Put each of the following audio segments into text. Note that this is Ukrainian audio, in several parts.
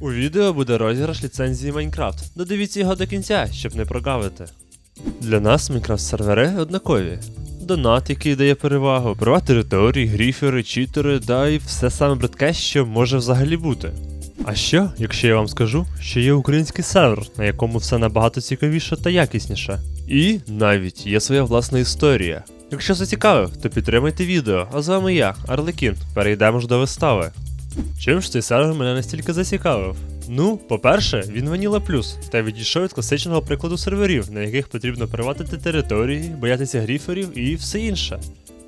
У відео буде розіграш ліцензії Майнкрафт. Додивіться його до кінця, щоб не прогавити. Для нас Майнкрафт сервери однакові. Донат, який дає перевагу, права території, гріфери, читери, да і все саме бридке, що може взагалі бути. А що, якщо я вам скажу, що є український сервер, на якому все набагато цікавіше та якісніше. І навіть є своя власна історія. Якщо зацікавив, то підтримайте відео, а з вами я, Арлекін. Перейдемо ж до вистави. Чим ж цей сервер мене настільки зацікавив? Ну, по-перше, він Vanilla Plus, та відійшов від класичного прикладу серверів, на яких потрібно приватити території, боятися гріферів і все інше.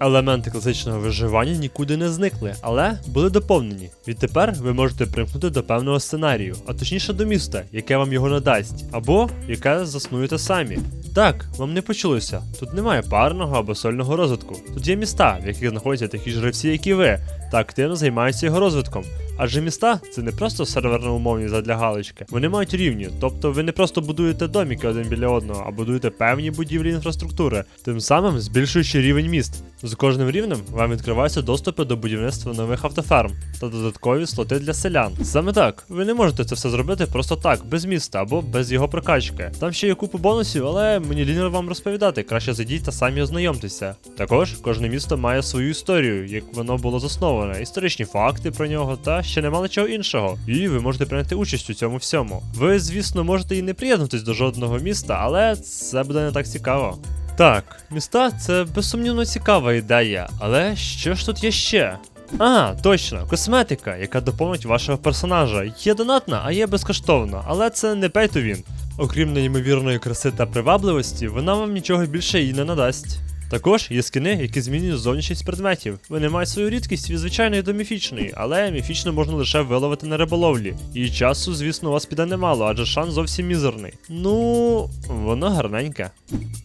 Елементи класичного виживання нікуди не зникли, але були доповнені. Відтепер ви можете примкнути до певного сценарію, а точніше до міста, яке вам його надасть, або яке заснуєте самі. Так, вам не почулося. Тут немає парного або сольного розвитку. Тут є міста, в яких знаходяться такі ж як і ви, та активно займаються його розвитком. Адже міста це не просто серверно умовні задля галочки. Вони мають рівні, тобто ви не просто будуєте доміки один біля одного, а будуєте певні будівлі інфраструктури, тим самим збільшуючи рівень міст. З кожним рівнем вам відкриваються доступи до будівництва нових автоферм та додаткові слоти для селян. Саме так, ви не можете це все зробити просто так, без міста або без його прокачки. Там ще є купа бонусів, але мені лінер вам розповідати, краще зайдіть та самі ознайомтеся. Також кожне місто має свою історію, як воно було засноване, історичні факти про нього та ще немало чого іншого. І ви можете прийняти участь у цьому всьому. Ви, звісно, можете і не приєднатись до жодного міста, але це буде не так цікаво. Так, міста це безсумнівно цікава ідея, але що ж тут є ще? А, точно, косметика, яка доповнить вашого персонажа. Є донатна, а є безкоштовна, але це не pay. Окрім неймовірної краси та привабливості, вона вам нічого більше і не надасть. Також є скини, які змінюють зовнішність предметів. Вони мають свою рідкість від звичайної до міфічної, але міфічно можна лише виловити на риболовлі. І часу, звісно, у вас піде немало, адже шанс зовсім мізерний. Ну, воно гарненьке.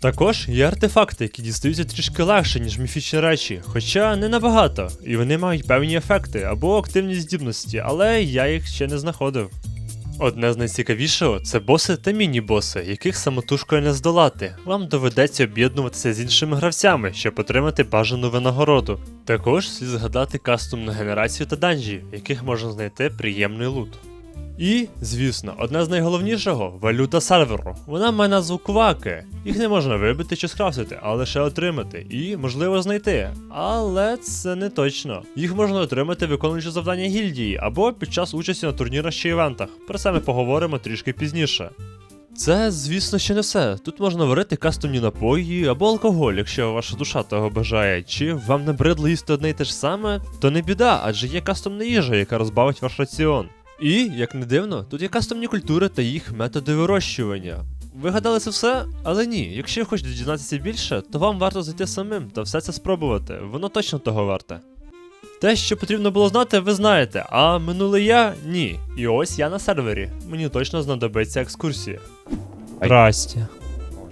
Також є артефакти, які дістаються трішки легше, ніж міфічні речі, хоча не набагато, і вони мають певні ефекти або активні здібності, але я їх ще не знаходив. Одне з найцікавішого це боси та міні-боси, яких самотужкою не здолати. Вам доведеться об'єднуватися з іншими гравцями, щоб отримати бажану винагороду. Також слід згадати кастомну генерацію та данжі, в яких можна знайти приємний лут. І, звісно, одне з найголовнішого валюта серверу. Вона має назву кваки. Їх не можна вибити чи скрафтити, а лише отримати і, можливо, знайти. Але це не точно. Їх можна отримати, виконуючи завдання гільдії або під час участі на турнірах чи івентах. Про це ми поговоримо трішки пізніше. Це, звісно, ще не все. Тут можна варити кастомні напої або алкоголь, якщо ваша душа того бажає. Чи вам набридло їсти одне й те ж саме, то не біда, адже є кастомна їжа, яка розбавить ваш раціон. І, як не дивно, тут є кастомні культури та їх методи вирощування. Ви гадали це все? Але ні, якщо ви хочете дізнатися більше, то вам варто зайти самим та все це спробувати, воно точно того варте. Те, що потрібно було знати, ви знаєте, а минуле я ні. І ось я на сервері. Мені точно знадобиться екскурсія. Здрасте.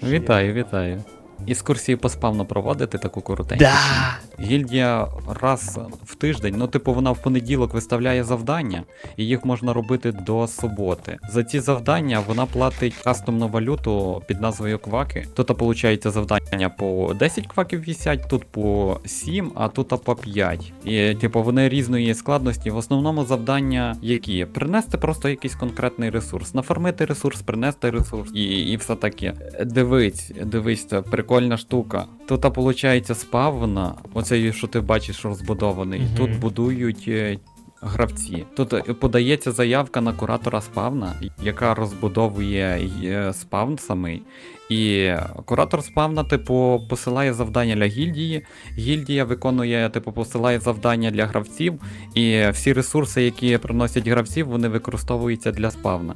Вітаю, вітаю. Іскурсії по спавну проводити таку коротеньку. Да. Гільдія раз в тиждень, ну типу вона в понеділок виставляє завдання, і їх можна робити до суботи. За ці завдання вона платить кастомну валюту під назвою кваки. Тут виходить завдання по 10 кваків вісять, тут по 7, а тут по 5. І типу вони різної складності. В основному завдання які? Принести просто якийсь конкретний ресурс, нафармити ресурс, принести ресурс і, і все таке. Дивись, дивись, це прикольна штука. Тут виходить спавна, оцей, що ти бачиш, розбудований. Мгм. Тут будують. е, Гравці. Тут е, подається заявка на куратора спавна, яка розбудовує е, спавн самий. І куратор спавна, типу, посилає завдання для гільдії. Гільдія виконує, типу, посилає завдання для гравців, і всі ресурси, які приносять гравців, вони використовуються для спавна.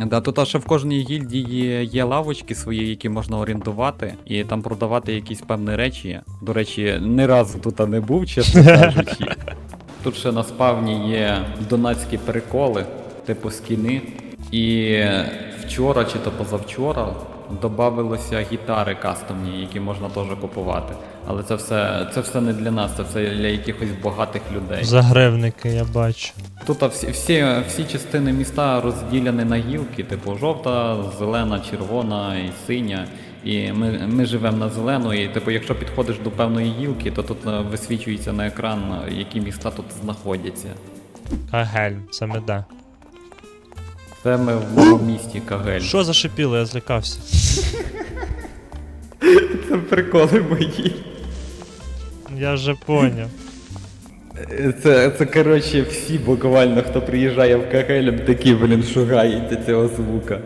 Да, тут аж в кожній гільдії є лавочки свої, які можна орендувати, і там продавати якісь певні речі. До речі, ні разу тут не був, чесно кажучи. Тут ще на спавні є донатські приколи, типу скіни. І вчора чи то позавчора додавилося гітари кастомні, які можна теж купувати. Але це все, це все не для нас, це все для якихось багатих людей. Загревники, я бачу. Тут всі, всі, всі частини міста розділені на гілки, типу жовта, зелена, червона і синя. І ми, ми живемо на зелену, і типу, якщо підходиш до певної гілки, то тут е, висвічується на екран, е, які міста тут знаходяться. Кагель, саме да. Це ми в моєму місті Кагель. Що зашипіло, я злякався. Це приколи мої. Я вже поняв. Це, це коротше, всі буквально, хто приїжджає в Кагель, такі, блін, шугають цього звука.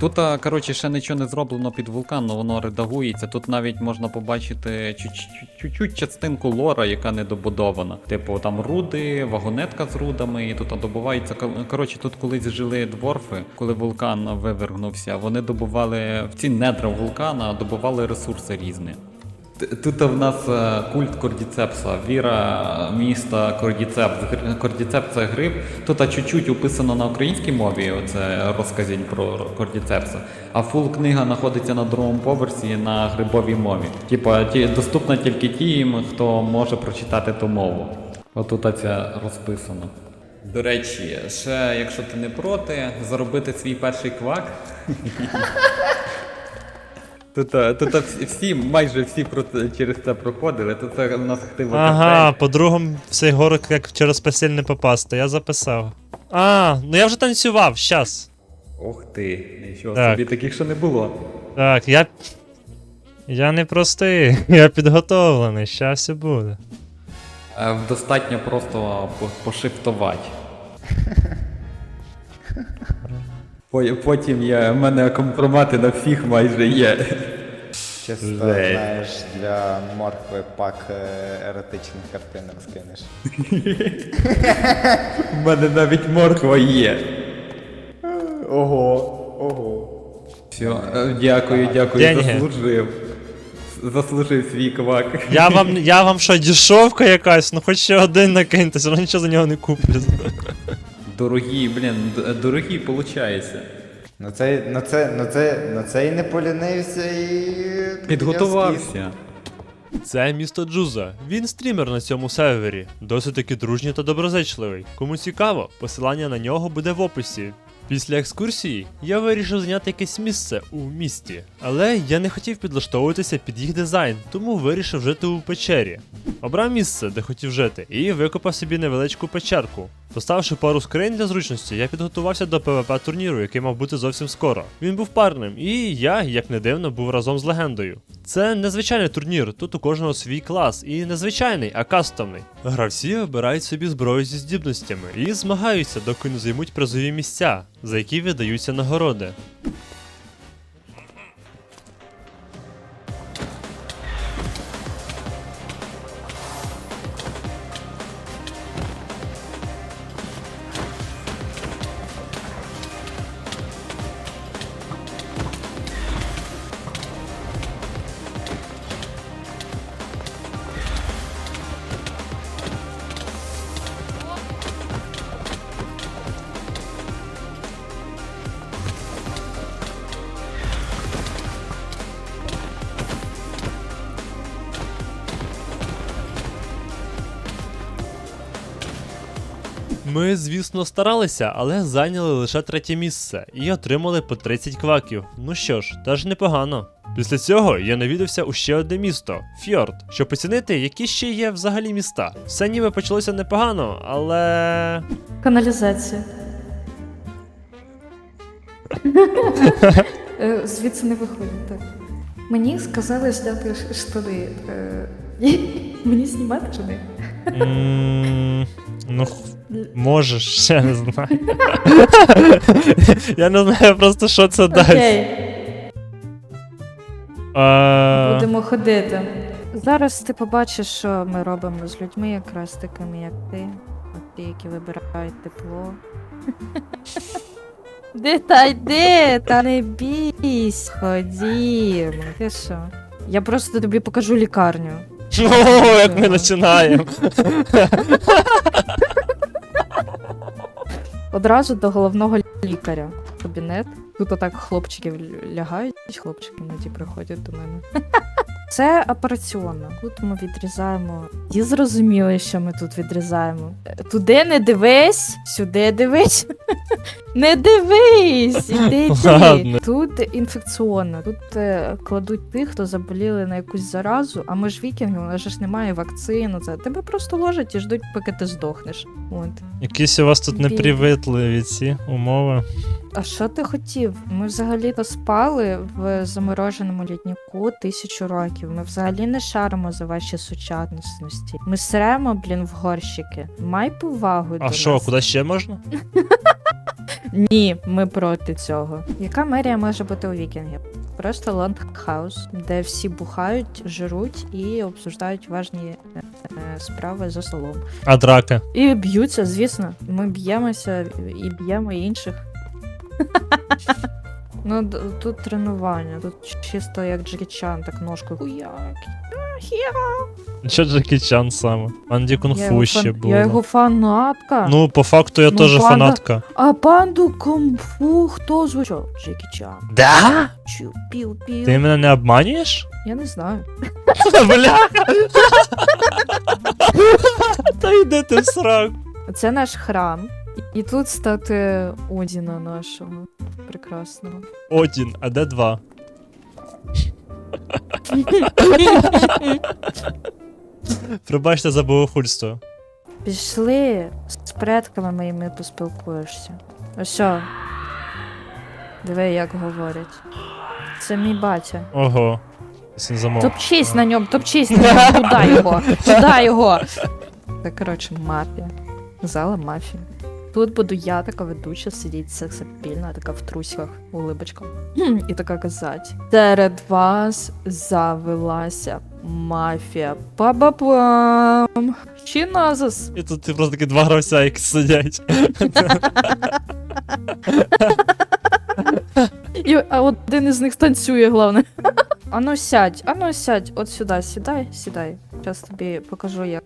Тут, коротше, ще нічого не зроблено під вулкан, але воно редагується. Тут навіть можна побачити чуть- чуть-чуть частинку лора, яка не добудована. Типу там руди, вагонетка з рудами, і тут добувається. Коротше, тут колись жили дворфи, коли вулкан вивергнувся. Вони добували в ці недра вулкана, добували ресурси різні. Тут в нас е, культ Кордіцепса, віра міста Кордіцепс. Кордіцепс це гриб. Тут чуть-чуть описано на українській мові, оце розказінь про Кордіцепса. А фул книга знаходиться на другому поверсі на грибовій мові. Типа ті, доступна тільки тим, хто може прочитати ту мову. Отут це розписано. До речі, ще якщо ти не проти, заробити свій перший квак. Тут, а, тут всі, всі, майже всі через це проходили, то це у нас активно Ага, по-другому в цей город як через постіль не попасти, я записав. А, ну я вже танцював, щас. Ох ти, нічого Так. собі таких ще не було. Так, я. Я не простий, я підготовлений, щас все буде. Е, Достатньо просто пошифтувати. По- Потім є, в мене компромати на всіх майже є. Чисто, Жесть. знаєш, для моркви пак е, еротичних картинок скинеш. У мене навіть морква є. Ого, ого. Все, е, дякую, дякую, Деньги. заслужив. Заслужив свій квак. Я вам, я вам що, дешевка якась? Ну хоч ще один накиньте, все одно нічого за нього не куплю. Дорогі, блін, дорогі получається. На це, на це, на це, на це і не полінився і. Підготувався. Це місто Джуза. Він стрімер на цьому сервері. Досить таки дружній та доброзичливий. Кому цікаво, посилання на нього буде в описі. Після екскурсії я вирішив зайняти якесь місце у місті, але я не хотів підлаштовуватися під їх дизайн, тому вирішив жити у печері. Обрав місце, де хотів жити, і викопав собі невеличку печерку. Поставивши пару скринь для зручності, я підготувався до ПВП турніру, який мав бути зовсім скоро. Він був парним, і я, як не дивно, був разом з легендою. Це незвичайний турнір, тут у кожного свій клас, і не звичайний, а кастомний. Гравці обирають собі зброю зі здібностями і змагаються, доки не займуть призові місця, за які видаються нагороди. Ми, звісно, старалися, але зайняли лише третє місце і отримали по 30 кваків. Ну що ж, теж непогано. Після цього я навідався у ще одне місто Фьорд, щоб оцінити, які ще є взагалі міста. Все ніби почалося непогано, але. Каналізація. Е, Звідси не виходить, так. Мені сказали зняти ш- штани. Е, Мені знімати чи м, Ну, можеш, я не знаю. Я не знаю просто, що це дасть. Окей, Е, будемо ходити. Зараз ти побачиш, що ми робимо з людьми, якраз такими, як ти. От ті, які вибирають тепло. Де та йди, та не бійсь, ходімо. Ти що? Я просто тобі покажу лікарню. О, як ми починаємо. Одразу до головного лікаря. Кабінет. Тут отак хлопчики л- лягають, хлопчики іноді приходять до мене. Це операційно. Тут ми відрізаємо. І зрозуміли, що ми тут відрізаємо. Туди не дивись, сюди дивись. Не дивись! Іди. Ладно. Тут інфекційно. Тут е, кладуть тих, хто заболіли на якусь заразу, а ми ж вікінги, у нас ж немає вакцини. Це тебе просто ложать і ждуть, поки ти здохнеш. От. Якісь у вас тут Бій. непривитливі ці умови. А що ти хотів? Ми взагалі-то спали в замороженому літніку тисячу років. Ми взагалі не шаримо за ваші сучасності. Ми сремо, блін, в горщики. Май повагу А до що, нас. куди ще можна? Ні, ми проти цього. Яка мерія може бути у вікінгів? Просто ландхаус, де всі бухають, жируть і обсуждають важні е, е, справи за столом. А драка. І б'ються, звісно. Ми б'ємося і б'ємо інших. Ну, тут тренування, тут чисто як Джекі Чан, так ножкою хуяк. Що Джекі Чан саме? Анді Я Кунг його, Фу ще фан... було. я його фанатка. Ну, по факту я Ну, теж панда- фанатка. А панду кунг-фу хто звучав? Джекі Чан. Да? Чу, піу, піу. Ти мене не обманюєш? Я не знаю. Бля! Та йди ти в сраку. Це наш храм. І тут стати Одіна нашого прекрасного. Один, а де два? Пробачте за богохульство. Пішли з предками моїми поспілкуєшся. Ось що. Диви, як говорять. Це мій батя. Ого. Син замов. Топчись на ньому, топчись на ньому, туди його, туди його. Це, коротше, мафія. Зала мафія. Тут буду я, така ведуча, сидіти сексапільна, така в трусиках, улибочка. І така казати. Серед вас завелася мафія. Па-ба-пам. Чи назас? І тут ти просто такі два гравця, які сидять. І, а один із них танцює, головне. Ану сядь, ану сядь, от сюди, сідай, сідай. Зараз тобі покажу, як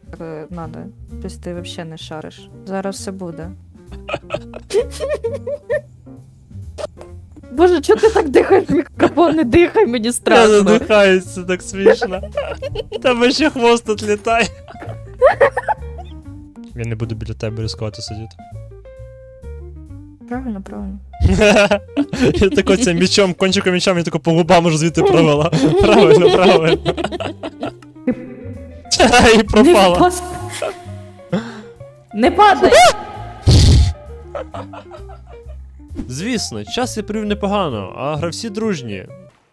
надо. Щось ти взагалі не шариш. Зараз все буде. Боже, чого ти так дихаєш в мікрофон? Не дихай, мені Я страшно. задихаюсь, це так смішно. Тебе ще хвост тут літає. Я не буду біля тебе ризикувати сидіти. Правильно, правильно. Я тако цим мічом, кончиком мічом, я тако по губам аж звідти провела. Правильно, правильно. І Не пропала. впас- Не падай! Звісно, час я провів непогано, а гравці дружні.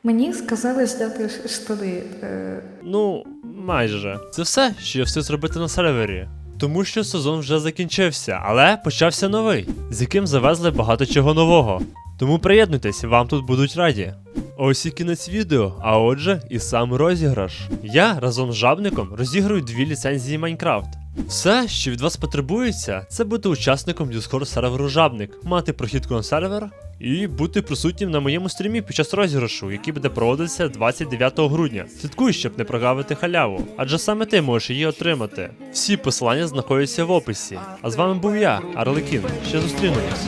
Мені сказали зняти штани. Е, Ну, майже. Це все, що я все зробити на сервері. Тому що сезон вже закінчився, але почався новий, з яким завезли багато чого нового. Тому приєднуйтесь, вам тут будуть раді. Ось і кінець відео, а отже, і сам розіграш. Я разом з жабником розіграю дві ліцензії Майнкрафт. Все, що від вас потребується, це бути учасником Discord серверу Жабник, мати прохідку на сервер і бути присутнім на моєму стрімі під час розіграшу, який буде проводитися 29 грудня. Слідкуй, щоб не прогавити халяву, адже саме ти можеш її отримати. Всі посилання знаходяться в описі. А з вами був я, Арлекін. Ще зустрінемось.